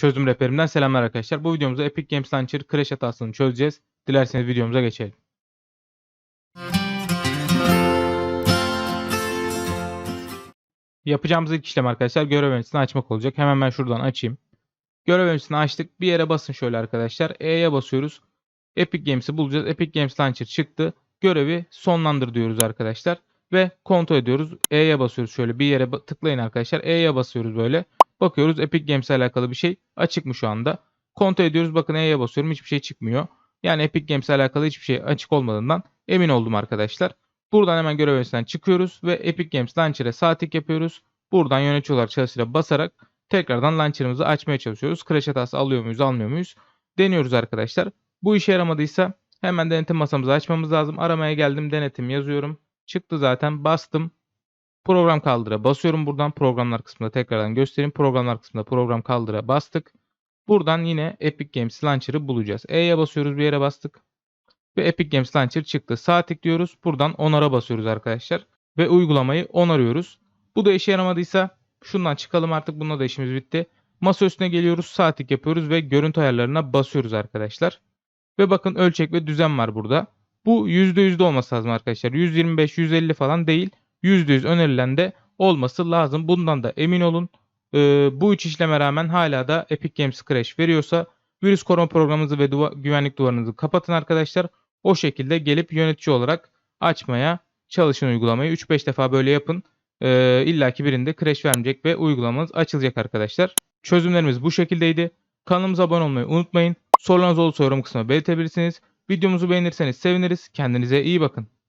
Çözüm rehberimden selamlar arkadaşlar. Bu videomuzda Epic Games Launcher crash hatasını çözeceğiz. Dilerseniz videomuza geçelim. Yapacağımız ilk işlem arkadaşlar görev yöneticisini açmak olacak. Hemen ben şuradan açayım. Görev yöneticisini açtık. Bir yere basın şöyle arkadaşlar. E'ye basıyoruz. Epic Games'i bulacağız. Epic Games Launcher çıktı. Görevi sonlandır diyoruz arkadaşlar. Ve kontrol ediyoruz. E'ye basıyoruz şöyle bir yere tıklayın arkadaşlar. E'ye basıyoruz böyle. Bakıyoruz Epic Games ile alakalı bir şey açık mı şu anda? Kontrol ediyoruz. Bakın E'ye basıyorum. Hiçbir şey çıkmıyor. Yani Epic Games ile alakalı hiçbir şey açık olmadığından emin oldum arkadaşlar. Buradan hemen görev yöneticisinden çıkıyoruz ve Epic Games Launcher'e sağ tık yapıyoruz. Buradan yöneticiler çalışıyla basarak tekrardan launcher'ımızı açmaya çalışıyoruz. Crash hatası alıyor muyuz almıyor muyuz? Deniyoruz arkadaşlar. Bu işe yaramadıysa hemen denetim masamızı açmamız lazım. Aramaya geldim denetim yazıyorum. Çıktı zaten bastım. Program kaldıra basıyorum buradan programlar kısmında tekrardan göstereyim. Programlar kısmında program kaldıra bastık. Buradan yine Epic Games Launcher'ı bulacağız. E'ye basıyoruz bir yere bastık. Ve Epic Games Launcher çıktı. Sağ tıklıyoruz. Buradan onara basıyoruz arkadaşlar. Ve uygulamayı onarıyoruz. Bu da işe yaramadıysa şundan çıkalım artık. Bununla da işimiz bitti. Masa üstüne geliyoruz. Sağ tık yapıyoruz ve görüntü ayarlarına basıyoruz arkadaşlar. Ve bakın ölçek ve düzen var burada. Bu %100'de olması lazım arkadaşlar. 125, 150 falan değil. %100 önerilen de olması lazım. Bundan da emin olun. Ee, bu üç işleme rağmen hala da Epic Games Crash veriyorsa virüs koruma programınızı ve duva- güvenlik duvarınızı kapatın arkadaşlar. O şekilde gelip yönetici olarak açmaya çalışın uygulamayı. 3-5 defa böyle yapın. Ee, İlla ki birinde crash vermeyecek ve uygulamanız açılacak arkadaşlar. Çözümlerimiz bu şekildeydi. Kanalımıza abone olmayı unutmayın. Sorularınız olursa yorum kısmına belirtebilirsiniz. Videomuzu beğenirseniz seviniriz. Kendinize iyi bakın.